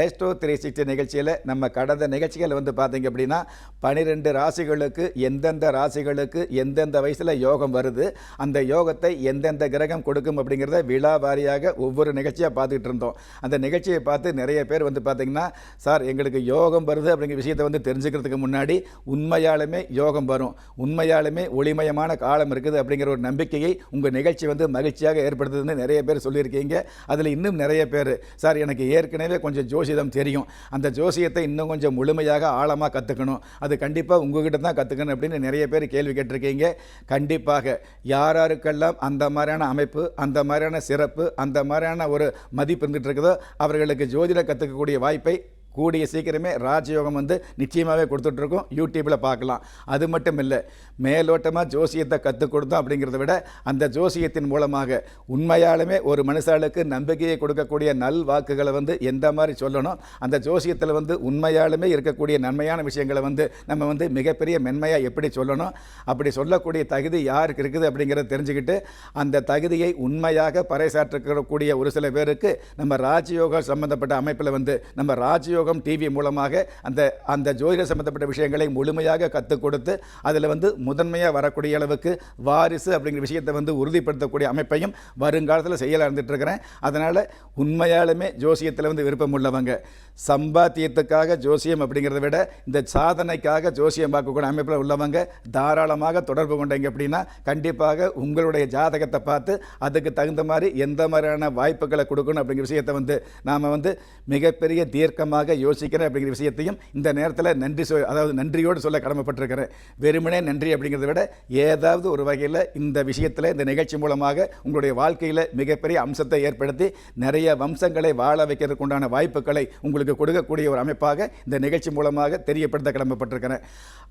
Astro three sixty நிகழ்ச்சியில் நம்ம கடந்த நிகழ்ச்சிகள் வந்து பார்த்தீங்க அப்படின்னா பனிரெண்டு ராசிகளுக்கு எந்தெந்த ராசிகளுக்கு எந்தெந்த வயசில் யோகம் வருது அந்த யோகத்தை எந்தெந்த கிரகம் கொடுக்கும் அப்படிங்கிறத விழா வாரியாக ஒவ்வொரு நிகழ்ச்சியாக பார்த்துக்கிட்டு இருந்தோம். அந்த நிகழ்ச்சியை பார்த்து நிறைய பேர் வந்து பார்த்தீங்கன்னா சார் எங்களுக்கு யோகம் வருது அப்படிங்கிற விஷயத்தை வந்து தெரிஞ்சுக்கிறதுக்கு முன்னாடி உண்மையாலுமே யோகம் வரும். உண்மையாலுமே ஒளிமயமான காலம் இருக்குது அப்படிங்கிற ஒரு நம்பிக்கையை உங்கள் நிகழ்ச்சி வந்து மகிழ்ச்சியாக ஏற்படுத்துதுன்னு நிறைய பேர் சொல்லியிருக்கீங்க. அதில் இன்னும் நிறைய பேர் சார் எனக்கு ஏற்கனவே கொஞ்சம் ஜோசியம் தெரியும். அந்த ஜோசியத்தை இன்னும் கொஞ்சம் முழுமையாக ஆழமாக கற்றுக்கணும் அது கண்டிப்பாக உங்ககிட்ட தான் கற்றுக்கணும் அப்படின்னு நிறைய பேர் கேள்வி கேட்டிருக்கீங்க. கண்டிப்பாக யார் யாருக்கெல்லாம் அந்த மாதிரியான அமைப்பு அந்த மாதிரியான சிறப்பு அந்த மாதிரியான ஒரு மதிப்பு இருந்துகிட்டு இருக்குதோ அவர்களுக்கு ஜோதிட கற்றுக்கக்கூடிய வாய்ப்பை கூடிய சீக்கிரமே ராஜயோகம் வந்து நிச்சயமாகவே கொடுத்துட்ருக்கோம். யூடியூப்பில் பார்க்கலாம். அது மட்டும் இல்லை மேலோட்டமாக ஜோசியத்தை கற்றுக் கொடுத்தோம் அப்படிங்கிறத விட அந்த ஜோசியத்தின் மூலமாக உண்மையாலுமே ஒரு மனுஷாளுக்கு நம்பிக்கையை கொடுக்கக்கூடிய நல் வாக்குகளை வந்து எந்த மாதிரி சொல்லணும் அந்த ஜோசியத்தில் வந்து உண்மையாலுமே இருக்கக்கூடிய நன்மையான விஷயங்களை வந்து நம்ம வந்து மிகப்பெரிய மென்மையாக எப்படி சொல்லணும் அப்படி சொல்லக்கூடிய தகுதி யாருக்கு இருக்குது அப்படிங்கிறத தெரிஞ்சுக்கிட்டு அந்த தகுதியை உண்மையாக பறைசாற்றக்கூடிய ஒரு சில பேருக்கு நம்ம ராஜயோக சம்பந்தப்பட்ட அமைப்பில் வந்து நம்ம ராஜயோகம் டிவி மூலமாக அந்த அந்த ஜோதிட சம்பந்தப்பட்ட விஷயங்களை முழுமையாக கற்றுக் கொடுத்து அதில் வந்து முதன்மையாக வரக்கூடிய அளவுக்கு வாரிசு அப்படிங்கிற விஷயத்தை வந்து உறுதிப்படுத்தக்கூடிய அமைப்பையும் வருங்காலத்தில் செய்யல இருக்கிறேன் அதனால் உண்மையாலுமே ஜோசியத்தில் வந்து விருப்பம் உள்ளவங்க. சம்பாத்தியத்துக்காக ஜோசியம் அப்படிங்கிறத விட இந்த சாதனைக்காக ஜோசியம் பார்க்கக்கூடிய அமைப்பில் உள்ளவங்க தாராளமாக தொடர்பு கொண்டீங்க அப்படின்னா கண்டிப்பாக உங்களுடைய ஜாதகத்தை பார்த்து அதுக்கு தகுந்த மாதிரி எந்த மாதிரியான வாய்ப்புகளை கொடுக்கணும் அப்படிங்கிற விஷயத்தை வந்து நாம் வந்து மிகப்பெரிய தீர்க்கமாக யோசிக்கிறேன் அப்படிங்கிற விஷயத்தையும் இந்த நேரத்தில் நன்றி சொ அதாவது நன்றியோடு சொல்ல கடமைப்பட்டிருக்கிறேன். வெறுமனே நன்றி அப்படிங்கிறத விட ஏதாவது ஒரு வகையில் இந்த விஷயத்தில் இந்த நிகழ்ச்சி மூலமாக உங்களுடைய வாழ்க்கையில் மிகப்பெரிய அம்சத்தை ஏற்படுத்தி நிறைய வம்சங்களை வாழ வைக்கிறதுக்கு உண்டான வாய்ப்புகளை உங்களுக்கு கொடுக்கக்கூடிய ஒரு அமைப்பாக இந்த நிகழ்ச்சி மூலமாக தெரியப்படுத்த கடமைப்பட்டிருக்கிறேன்.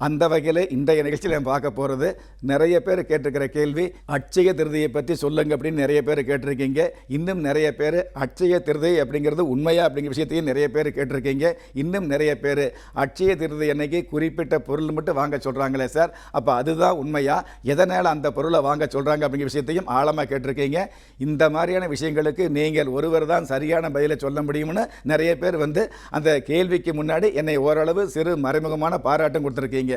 அந்த வகையில் இன்றைய நிகழ்ச்சியில் நான் பார்க்க போகிறது நிறைய பேர் கேட்டிருக்கிற கேள்வி அட்சய திருதியை பற்றி சொல்லுங்க அப்படின்னு நிறைய பேர் கேட்டிருக்கீங்க. இன்னும் நிறைய பேர் அட்சய திருதை அப்படிங்கிறது உண்மையா அப்படிங்கிற விஷயத்தையும் நிறைய பேர் கேட்டிருக்கீங்க. இன்னும் நிறைய பேர் அட்சய திருதி அன்னைக்கு குறிப்பிட்ட பொருள் மட்டும் வாங்க சொல்கிறாங்களே சார். அப்போ அதுதான் உண்மையா? எதனால் அந்த பொருளை வாங்க சொல்கிறாங்க அப்படிங்கிற விஷயத்தையும் ஆழமாக கேட்டிருக்கீங்க. இந்த மாதிரியான விஷயங்களுக்கு நீங்கள் ஒருவர் தான் சரியான பதிலை சொல்ல முடியும்னு நிறைய பேர் வந்து அந்த கேள்விக்கு முன்னாடி என்னை ஓரளவு சிறு மறைமுகமான பாராட்டம் கொடுத்துருக்கீங்க.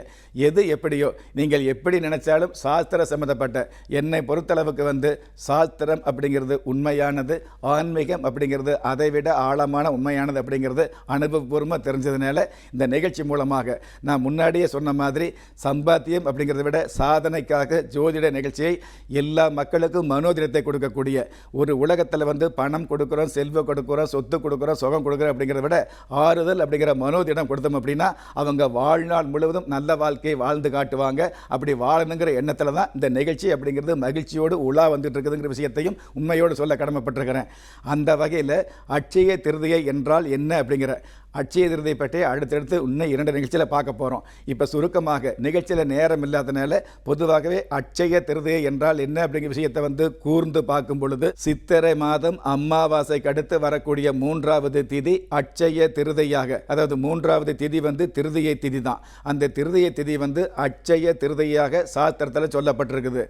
எது எப்படியோ நீங்கள் எப்படி நினைச்சாலும் சாஸ்திர சம்மந்தப்பட்ட என்னை பொறுத்தளவுக்கு வந்து சாஸ்திரம் அப்படிங்கிறது உண்மையானது ஆன்மீகம் அப்படிங்கிறது அதை விட ஆழமான உண்மையானது அப்படிங்கிறது அனுபவபூர்வமாக தெரிஞ்சதுனால இந்த நிகழ்ச்சி மூலமாக நான் முன்னாடியே சொன்ன மாதிரி சம்பாத்தியம் அப்படிங்கிறத விட சாதனைக்காக ஜோதிட நிகழ்ச்சியை எல்லா மக்களுக்கும் மனோதிரத்தை கொடுக்கக்கூடிய ஒரு உலகத்தில் வந்து பணம் கொடுக்குறோம் செல்வம் கொடுக்குறோம் சொத்து கொடுக்குறோம் சுகம் கொடுக்குறோம் அப்படிங்கிறத விட ஆறுதல் அப்படிங்கிற மனோதிடம் கொடுத்தோம் அப்படின்னா அவங்க வாழ்நாள் முழுவதும் நல்ல வாழ்க்கையை வாழ்ந்து காட்டுவாங்க. அப்படி வாழணுங்கிற எண்ணத்தில் தான் இந்த நிகழ்ச்சி அப்படிங்கிறது மகிழ்ச்சியோடு உலா வந்துட்டு இருக்குதுங்கிற விஷயத்தையும் உண்மையோடு சொல்ல கடமைப்பட்டிருக்கிறேன். அந்த வகையில் அட்சய திருதியை என்றால் என்ன அப்படிங்கிற அட்சய திருதை பற்றி அடுத்தடுத்து இன்னும் இரண்டு நிகழ்ச்சியில் பார்க்க போகிறோம் இப்போ சுருக்கமாக நிகழ்ச்சியில் நேரம் இல்லாதனால பொதுவாகவே அட்சய திருதை என்றால் என்ன அப்படிங்கிற விஷயத்தை வந்து கூர்ந்து பார்க்கும் பொழுது சித்திரை மாதம் அமாவாசைக்கு அடுத்து வரக்கூடிய மூன்றாவது திதி அட்சய திருதையாக. அதாவது மூன்றாவது திதி வந்து திருதியை திதி தான். அந்த திருதியை திதி வந்து அட்சய திருதையாக சாஸ்திரத்தில் சொல்லப்பட்டிருக்குது.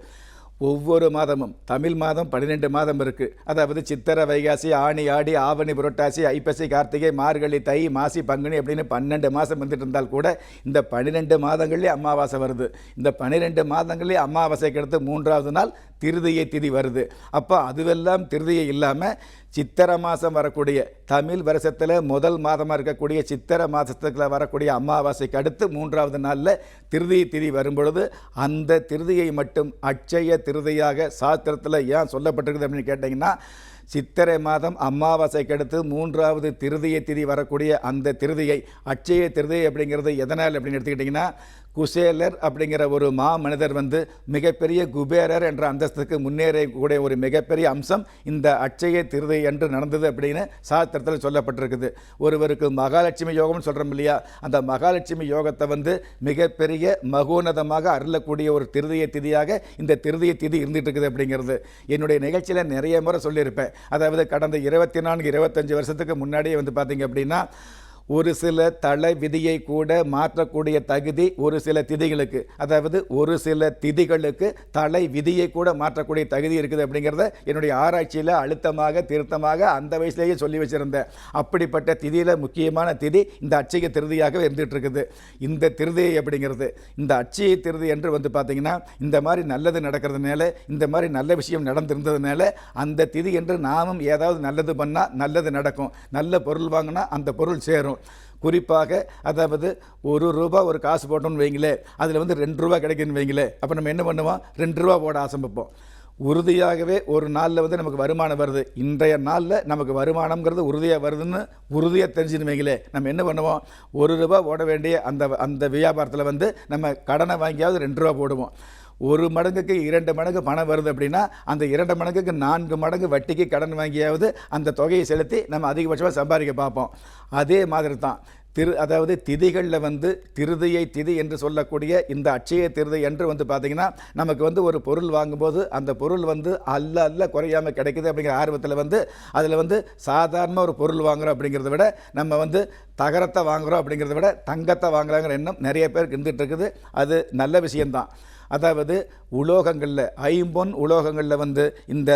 ஒவ்வொரு மாதமும் தமிழ் மாதம் பன்னிரெண்டு மாதம் இருக்குது அதாவது சித்திரை வைகாசி ஆணி ஆடி ஆவணி புரட்டாசி ஐப்பசி கார்த்திகை மார்கழி தை மாசி பங்குனி அப்படின்னு பன்னெண்டு மாதம் வந்துட்டு இருந்தால் கூட இந்த பன்னிரெண்டு மாதங்கள்லேயே அமாவாசை வருது. இந்த பன்னிரெண்டு மாதங்கள்லேயே அமாவாசைக்கு அடுத்து மூன்றாவது நாள் திருதய திதி வருது. அப்போ அதுவெல்லாம் திருதியை இல்லாமல் சித்திரை மாதம் வரக்கூடிய தமிழ் வருஷத்தில் முதல் மாதமாக இருக்கக்கூடிய சித்திரை மாதத்துக்குள்ள வரக்கூடிய அமாவாசைக்கு அடுத்து மூன்றாவது நாளில் திருதய திதி வரும்பொழுது அந்த திருதியை மட்டும் அட்சய திருதியாக சாஸ்திரத்தில் ஏன் சொல்லப்பட்டிருக்குது அப்படின்னு கேட்டிங்கன்னா சித்திரை மாதம் அமாவாசைக்கு அடுத்து மூன்றாவது திருதய திதி வரக்கூடிய அந்த திருதியை அட்சய திருதியை அப்படிங்கிறது எதனால் அப்படின்னு எடுத்துக்கிட்டிங்கன்னா குசேலர் அப்படிங்கிற ஒரு மா மனிதர் வந்து மிகப்பெரிய குபேரர் என்ற அந்தஸ்துக்கு முன்னேறக்கூடிய ஒரு மிகப்பெரிய அம்சம் இந்த அச்சய திருதை என்று நடந்தது அப்படின்னு சாஸ்திரத்தில் சொல்லப்பட்டிருக்குது. ஒருவருக்கு மகாலட்சுமி யோகம்னு சொல்கிறோம் இல்லையா? அந்த மகாலட்சுமி யோகத்தை வந்து மிகப்பெரிய மகோனதமாக அருளக்கூடிய ஒரு திருதய திதியாக இந்த திருதய திதி இருந்துட்டு இருக்குது அப்படிங்கிறது. என்னுடைய நிகழ்ச்சியில் நிறைய முறை சொல்லியிருப்பேன். அதாவது கடந்த இருபத்தி நான்கு இருபத்தஞ்சு வருஷத்துக்கு முன்னாடியே வந்து பார்த்தீங்க அப்படின்னா ஒரு சில தலை விதியை கூட மாற்றக்கூடிய தகுதி ஒரு சில திதிகளுக்கு. அதாவது ஒரு சில திதிகளுக்கு தலை விதியை கூட மாற்றக்கூடிய தகுதி இருக்குது அப்படிங்கிறத என்னுடைய ஆராய்ச்சியில் அழுத்தமாக திருத்தமாக அந்த வயசுலேயே சொல்லி வச்சுருந்தேன். அப்படிப்பட்ட திதியில் முக்கியமான திதி இந்த அச்சய திருதியாக இருந்துகிட்டு இருக்குது இந்த திருதி அப்படிங்கிறது இந்த அச்சய திருதி என்று வந்து பார்த்திங்கன்னா இந்த மாதிரி நல்லது நடக்கிறதுனால இந்த மாதிரி நல்ல விஷயம் நடந்திருந்ததுனால அந்த திதி என்று நாமும் ஏதாவது நல்லது பண்ணால் நல்லது நடக்கும். நல்ல பொருள் வாங்கினா அந்த பொருள் சேரும். குறிப்பாக அதாவது ஒரு ரூபா ஒரு காசு போட்டோம்னு வைங்களே அதில் வந்து ரெண்டு ரூபா கிடைக்குன்னு வைங்களேன் அப்போ நம்ம என்ன பண்ணுவோம்? ரெண்டு ரூபா போட ஆசைப்பப்போம் உறுதியாகவே ஒரு நாளில் வந்து நமக்கு வருமானம் வருது. இன்றைய நாளில் நமக்கு வருமானம்ங்கிறது உறுதியாக வருதுன்னு உறுதியாக தெரிஞ்சுன்னு நம்ம என்ன பண்ணுவோம்? ஒரு ரூபா ஓட வேண்டிய அந்த அந்த வியாபாரத்தில் வந்து நம்ம கடனை வாங்கியாவது ரெண்டு ரூபா போடுவோம். ஒரு மடங்குக்கு இரண்டு மடங்கு பணம் வருது அப்படின்னா அந்த இரண்டு மடங்குக்கு நான்கு மடங்கு வட்டிக்கு கடன் வாங்கியாவது அந்த தொகையை செலுத்தி நம்ம அதிகபட்சமாக சம்பாதிக்க பார்ப்போம். அதே மாதிரி தான் திரு அதாவது திதிகளில் வந்து திருதியை திதி என்று சொல்லக்கூடிய இந்த அட்சய திருதி என்று வந்து பார்த்திங்கன்னா நமக்கு வந்து ஒரு பொருள் வாங்கும்போது அந்த பொருள் வந்து அல்ல அல்ல குறையாமல் கிடைக்குது அப்படிங்கிற ஆர்வத்தில் வந்து அதில் வந்து சாதாரண ஒரு பொருள் வாங்குகிறோம் அப்படிங்கிறத விட நம்ம வந்து தகரத்தை வாங்குகிறோம் அப்படிங்கிறத விட தங்கத்தை வாங்குறாங்கிற எண்ணம் நிறைய பேருக்கு இருந்துகிட்டு இருக்குது. அது நல்ல விஷயம்தான். அதாவது உலோகங்களில் ஐம்பொன் உலோகங்களில் வந்து இந்த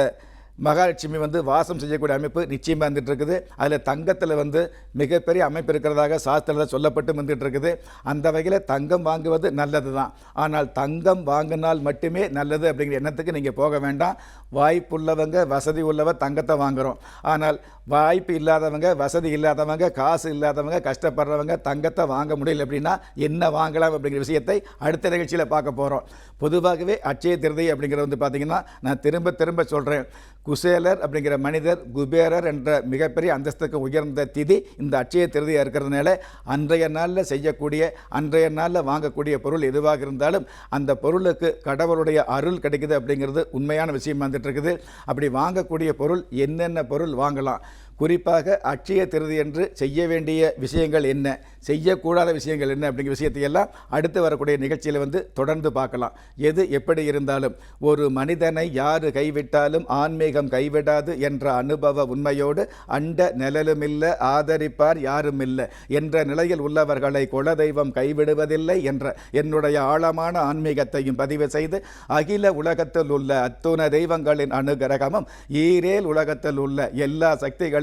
மகாலட்சுமி வந்து வாசம் செய்யக்கூடிய அமைப்பு நிச்சயமாக இருந்துட்டு இருக்குது அதில் தங்கத்தில் வந்து மிகப்பெரிய அமைப்பு இருக்கிறதாக சாஸ்திரத்தில் சொல்லப்பட்டு வந்துட்டு இருக்குது அந்த வகையில் தங்கம் வாங்குவது நல்லது தான் ஆனால் தங்கம் வாங்கினால் மட்டுமே நல்லது அப்படிங்கிற எண்ணத்துக்கு நீங்கள் போக வேண்டாம். வாய்ப்புள்ளவங்க வசதி உள்ளவங்க தங்கத்தை வாங்குகிறோம் ஆனால் வாய்ப்பு இல்லாதவங்க வசதி இல்லாதவங்க காசு இல்லாதவங்க கஷ்டப்படுறவங்க தங்கத்தை வாங்க முடியல அப்படின்னா என்ன வாங்கலாம் அப்படிங்கிற விஷயத்தை அடுத்த நிகழ்ச்சியில் பார்க்க போகிறோம் பொதுவாகவே அட்சய திருதை அப்படிங்கிறது வந்து பார்த்திங்கன்னா நான் திரும்ப திரும்ப சொல்கிறேன் குசேலர் அப்படிங்கிற மனிதர் குபேரர் என்ற மிகப்பெரிய அந்தஸ்துக்கு உயர்ந்த திதி இந்த அட்சய திருதியாக இருக்கிறதுனால அன்றைய நாளில் செய்யக்கூடிய அன்றைய நாளில் வாங்கக்கூடிய பொருள் எதுவாக இருந்தாலும் அந்த பொருளுக்கு கடவுளுடைய அருள் கிடைக்குது அப்படிங்கிறது உண்மையான விஷயம் வந்துட்டு இருக்குது. அப்படி வாங்கக்கூடிய பொருள் என்னென்ன பொருள் வாங்கலாம்? குறிப்பாக அட்சய திருதியன்று செய்ய வேண்டிய விஷயங்கள் என்ன? செய்யக்கூடாத விஷயங்கள் என்ன? அப்படிங்கிற விஷயத்தையெல்லாம் அடுத்து வரக்கூடிய நிகழ்ச்சியில் வந்து தொடர்ந்து பார்க்கலாம். எது எப்படி இருந்தாலும் ஒரு மனிதனை யார் கைவிட்டாலும் ஆன்மீகம் கைவிடாது என்ற அனுபவ உண்மையோடு அண்ட நிழலுமில்ல ஆதரிப்பார் யாரும் இல்லை என்ற நிலையில் உள்ளவர்களை குலதெய்வம் கைவிடுவதில்லை என்ற என்னுடைய ஆழமான ஆன்மீகத்தையும் பதிவு செய்து அகில உலகத்தில் உள்ள அத்துண தெய்வங்களின் அனுகிரகமும் ஈரேல் உலகத்தில் உள்ள எல்லா சக்திகளும்